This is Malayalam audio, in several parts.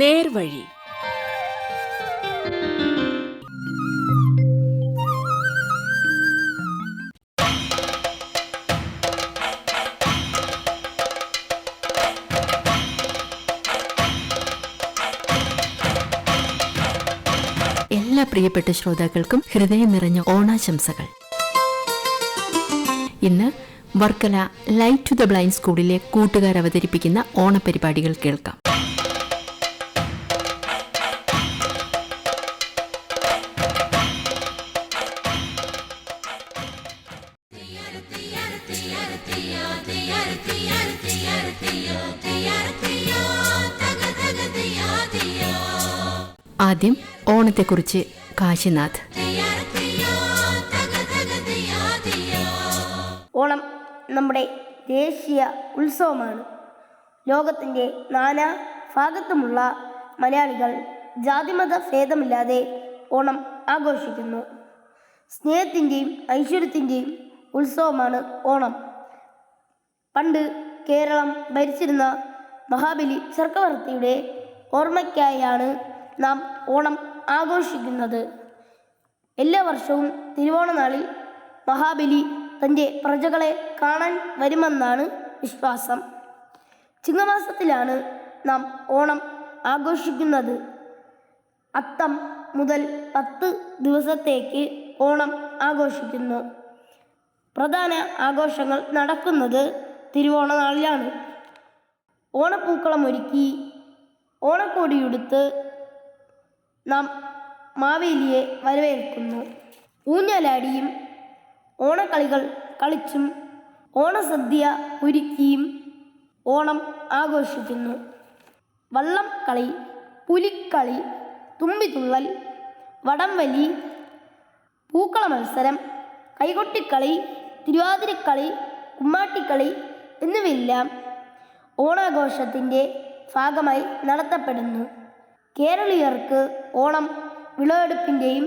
നേർവഴി. എല്ലാ പ്രിയപ്പെട്ട ശ്രോതാക്കൾക്കും ഹൃദയം നിറഞ്ഞ ഓണാശംസകൾ. ഇന്ന് Varkala light to the blind സ്കൂളിലെ കൂട്ടുകാർ അവതരിപ്പിക്കുന്ന ഓണപരിപാടികൾ കേൾക്കാം. ആദ്യം ഓണത്തെക്കുറിച്ച് കാശിനാഥ്. ഓണം നമ്മുടെ ദേശീയ ഉത്സവമാണ്. ലോകത്തിന്റെ നാനാ ഭാഗത്തുമുള്ള മലയാളികൾ ജാതിമത ഭേദമില്ലാതെ ഓണം ആഘോഷിക്കുന്നു. സ്നേഹത്തിന്റെയും ഐശ്വര്യത്തിന്റെയും ഉത്സവമാണ് ഓണം. പണ്ട് കേരളം ഭരിച്ചിരുന്ന മഹാബലി ചക്രവർത്തിയുടെ ഓർമ്മയ്ക്കായാണ് നാം ഓണം ആഘോഷിക്കുന്നത്. എല്ലാ വർഷവും തിരുവോണനാളിൽ മഹാബലി തന്റെ പ്രജകളെ കാണാൻ വരുമെന്നാണ് വിശ്വാസം. ചിങ്ങമാസത്തിലാണ് നാം ഓണം ആഘോഷിക്കുന്നത്. അത്തം മുതൽ പത്ത് ദിവസത്തേക്ക് ഓണം ആഘോഷിക്കുന്നു. പ്രധാന ആഘോഷങ്ങൾ നടക്കുന്നത് തിരുവോണനാളിലാണ് ഓണപ്പൂക്കളം ഒരുക്കി ഓണക്കോടിയുടുത്ത് നാം മാവേലിയെ വരവേൽക്കുന്നു. ഊഞ്ഞാലാടിയും ഓണക്കളികൾ കളിച്ചും ഓണസദ്യ ഒരുക്കിയും ഓണം ആഘോഷിക്കുന്നു. വള്ളം കളി പുലിക്കളി തുമ്പിതുള്ളൽ വടംവലി പൂക്കള മത്സരം കൈകൊട്ടിക്കളി തിരുവാതിരക്കളി കുമ്മാട്ടിക്കളി എന്നിവയെല്ലാം ഓണാഘോഷത്തിന്റെ ഭാഗമായി നടത്തപ്പെടുന്നു. കേരളീയർക്ക് ഓണം വിളവെടുപ്പിന്റെയും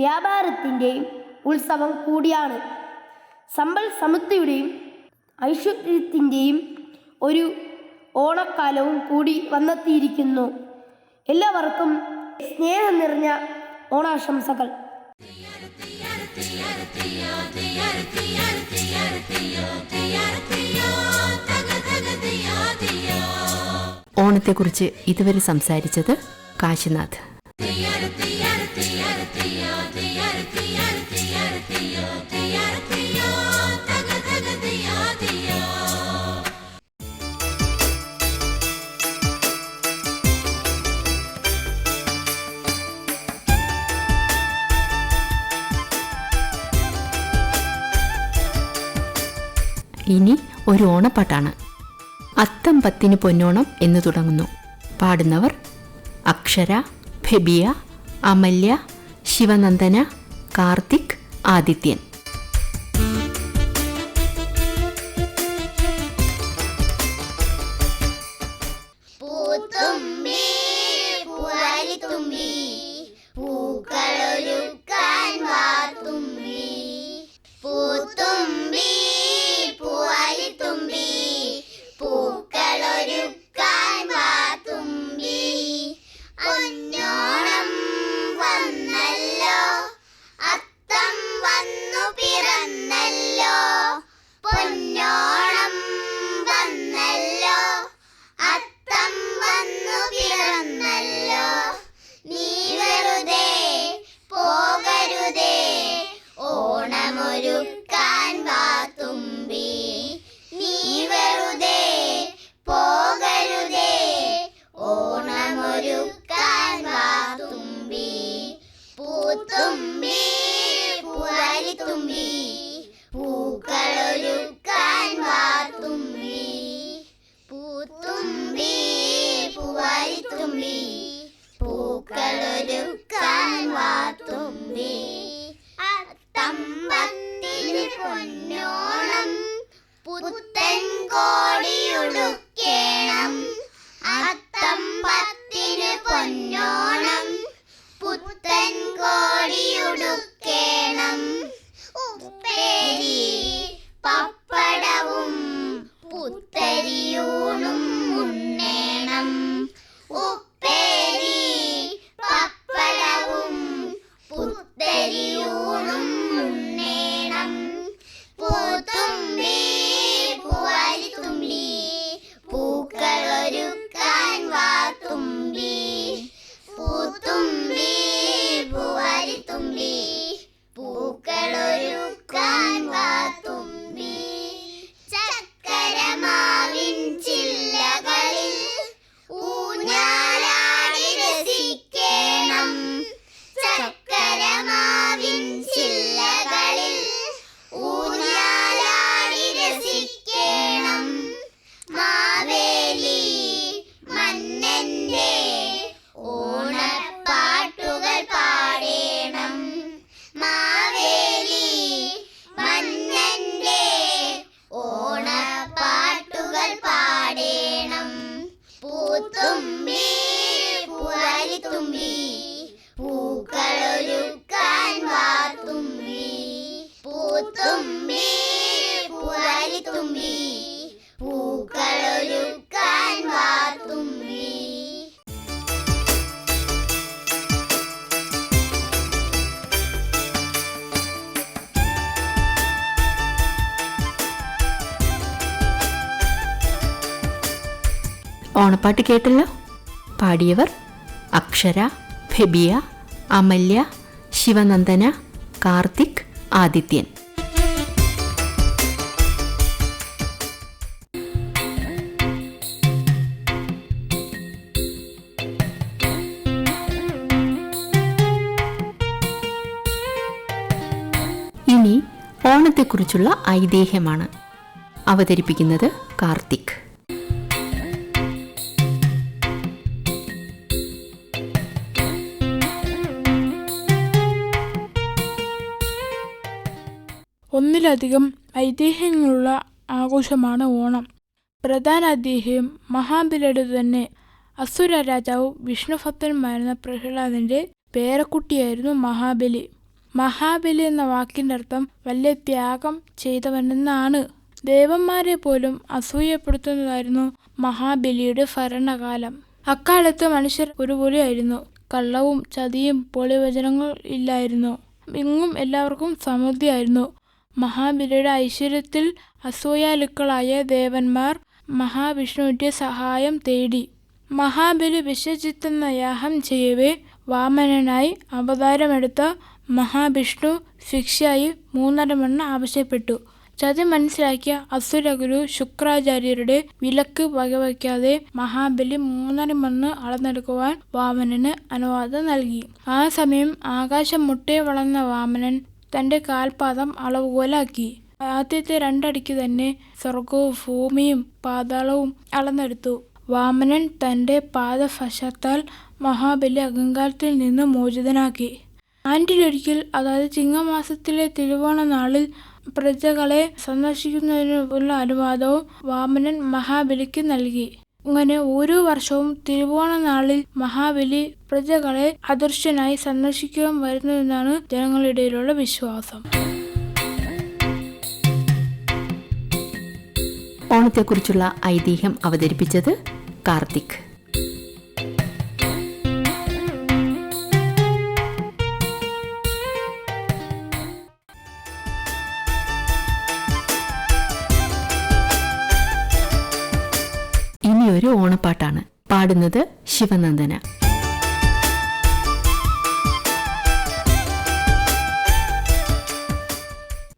വ്യാപാരത്തിന്റെയും ഉത്സവം കൂടിയാണ്. സമ്പൽ സമൃദ്ധിയുടെയും ഐശ്വര്യത്തിന്റെയും ഒരു ഓണക്കാലവും കൂടി വന്നെത്തിയിരിക്കുന്നു. എല്ലാവർക്കും സ്നേഹം നിറഞ്ഞ ഓണാശംസകൾ. ഓണത്തെക്കുറിച്ച് ഇതുവരെ സംസാരിച്ചത് കാശിനാഥ്. ഇനി ഒരു ഓണപ്പാട്ടാണ്. അത്തം പത്തിന് പൊന്നോണം എന്ന് തുടങ്ങുന്നു. പാടുന്നവർ അക്ഷര ഫെബിയ അമല്യ ശിവനന്ദന കാർത്തിക് ആദിത്യൻ. പൊന്നോണം പുത്തൻ കോടിയുടുക്കേണം. അത്തം പത്തിന് പൊന്നോണം പുത്തൻ കോടിയുടുക്കേണം ഓണപ്പാട്ട് കേട്ടല്ലോ? പാടിയവർ അക്ഷര ഫെബിയ അമല്യ ശിവനന്ദന കാർത്തിക് ആദിത്യൻ. ഇനി ഓണത്തെക്കുറിച്ചുള്ള ഐതിഹ്യമാണ് അവതരിപ്പിക്കുന്നത് കാർത്തിക്. ഒന്നിലധികം ഐതിഹ്യങ്ങളുള്ള ആഘോഷമാണ് ഓണം. പ്രധാന ഐതിഹ്യം മഹാബലിയുടെ തന്നെ. അസുര രാജാവ് വിഷ്ണുഭക്തന്മാരുന്ന പ്രഹ്ലാദന്റെ പേരക്കുട്ടിയായിരുന്നു മഹാബലി. മഹാബലി എന്ന വാക്കിന്റെ അർത്ഥം വലിയ ത്യാഗം ചെയ്തവനെന്നാണ്. ദേവന്മാരെ പോലും അസൂയപ്പെടുത്തുന്നതായിരുന്നു മഹാബലിയുടെ ഭരണകാലം. അക്കാലത്ത് മനുഷ്യർ ഒരുപോലെയായിരുന്നു. കള്ളവും ചതിയും പൊളിവചനങ്ങൾ ഇല്ലായിരുന്നു. എങ്ങും എല്ലാവർക്കും സമൃദ്ധിയായിരുന്നു. മഹാബലിയുടെ ഐശ്വര്യത്തിൽ അസൂയാലുക്കളായ ദേവന്മാർ മഹാവിഷ്ണുവിന്റെ സഹായം തേടി. മഹാബലി വിശ്വജിത്തെന്ന യാഹം ചെയ്യവേ വാമനനായി അവതാരമെടുത്ത മഹാവിഷ്ണു ശിക്ഷയായി മൂന്നര മണ്ണ് ആവശ്യപ്പെട്ടു. ചതി മനസ്സിലാക്കിയ അസുരഗുരു ശുക്രാചാര്യരുടെ വിലക്ക് വകവയ്ക്കാതെ മഹാബലി മൂന്നര മണ്ണ് അളന്നെടുക്കുവാൻ വാമനന് അനുവാദം നൽകി. ആ സമയം ആകാശം മുട്ടേ വളർന്ന വാമനൻ തന്റെ കാൽപാദം അളവുകോലാക്കി. ആദ്യത്തെ രണ്ടടിക്ക് തന്നെ സ്വർഗവും ഭൂമിയും പാതാളവും അളന്നെടുത്തു. വാമനൻ തന്റെ പാദഫശത്താൽ മഹാബലി അഹങ്കാരത്തിൽ നിന്ന് മോചിതനാക്കി. ആണ്ടിലൊരിക്കൽ അതായത് ചിങ്ങമാസത്തിലെ തിരുവോണ നാളിൽ പ്രജകളെ സന്ദർശിക്കുന്നതിനുള്ള അനുവാദവും വാമനൻ മഹാബലിക്ക് നൽകി. അങ്ങനെ ഓരോ വർഷവും തിരുവോണ നാളിൽ മഹാബലി പ്രജകളെ അദൃശ്യനായി സന്ദർശിക്കുവാൻ വരുന്നതെന്നാണ് ജനങ്ങളിടയിലുള്ള വിശ്വാസം. ഓണത്തെക്കുറിച്ചുള്ള ഐതിഹ്യം അവതരിപ്പിച്ചത് കാർത്തിക്. ഒരു ഓണപ്പാട്ടാണ്. പാടുന്നത് ശിവനന്ദന.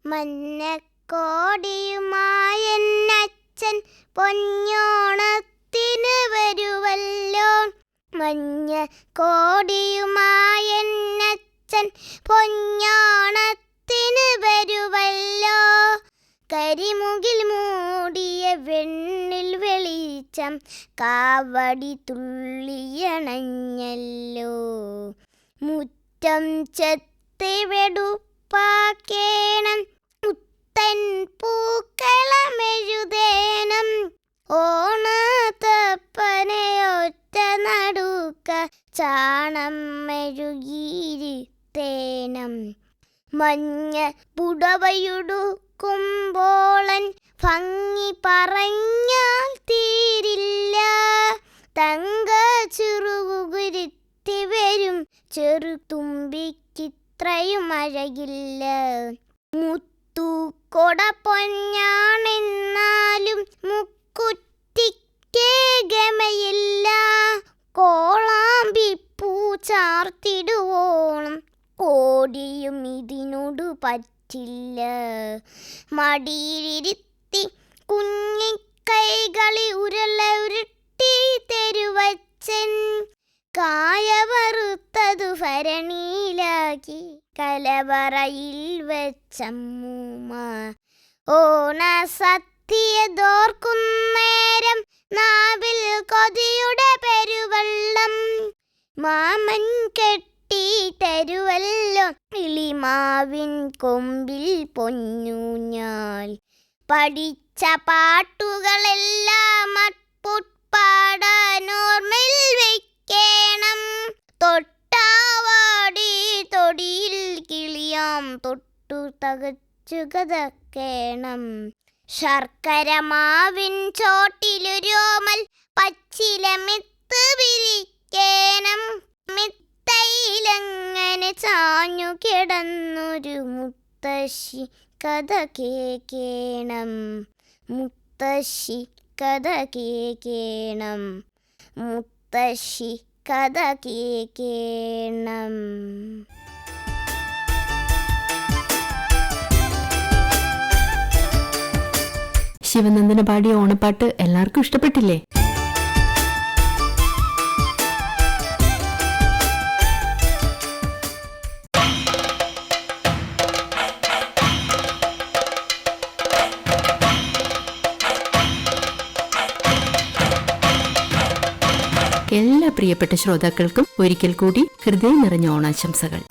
മഞ്ഞക്കോടിയുമായന്നച്ഛൻ പൊന്നോണത്തിന് വരുവല്ലോ. മഞ്ഞ കോടിയുമായ പൊന്നോണത്തിന് വെളിച്ചം കാവടി തുള്ളിയണഞ്ഞല്ലോ. മുറ്റം ചെത്തിവെടുപ്പാക്കേണം മുത്തൻ പൂക്കളമെഴുതേണം. ഓണത്തപ്പനയൊറ്റ നടുക്ക ചാണം മെഴുകിയിരുത്തേനം മഞ്ഞ പുടവയുടുക്കുമ്പോളൻ ഭംഗി പറഞ്ഞാൽ തീരില്ല. തങ്ക ചെറുകുരുത്തി വരും ചെറുതുമ്പിക്കിത്രയും അഴകില്ല. മുത്തു കൊട പൊന്നാണെന്നാലും മുക്കുറ്റിക്കേ ഗമയില്ല. കോളാമ്പി പൂ ചാർത്തിടുവോണം ഓടിയും ഇതിനോട് പറ്റില്ല. മടിയിലിരുത്തി കുഞ്ഞിക്കൈകളി ഉരുള ഉരുട്ടി തെരുവച്ചൻ. കായ വറുത്തതു ഭരണിയിലാക്കി കലവറയിൽ വെച്ചമ്മൂമ്മ. ഓണ സത്യതോർക്കുന്നേരം നാവിൽ കൊതിയുടെ പെരുവെള്ളം. മാമൻ കെട്ടി തരുവല്ലോ. ഇളിമാവിൻ കൊമ്പിൽ പൊന്നൂഞ്ഞാൽ പഠിച്ച പാട്ടുകളെല്ലാം അപ്പുട്പാടാൻ ഓർമ്മയിൽ വെക്കേണം തൊട്ടാവാടി തൊടിയിൽ കിളിയാം തൊട്ടു തകച്ചു കഥക്കേണം ശർക്കര മാവിൻ ചോട്ടിലൊരോമൽ പച്ചിലമിത്ത് വിരിക്കേണം. മിത്തയിലങ്ങനെ ചാഞ്ഞു കിടന്നൊരു മുത്തശ്ശി കഥ കേക്കേണം മുത്തശ്ശി കഥ കേക്കേണം മുത്തശ്ശി കഥ കേണം ശിവനന്ദന പാടിയ ഓണപ്പാട്ട് എല്ലാവർക്കും ഇഷ്ടപ്പെട്ടില്ലേ? എല്ലാ പ്രിയപ്പെട്ട ശ്രോതാക്കൾക്കും ഒരിക്കൽ കൂടി ഹൃദയം നിറഞ്ഞ ഓണാശംസകൾ.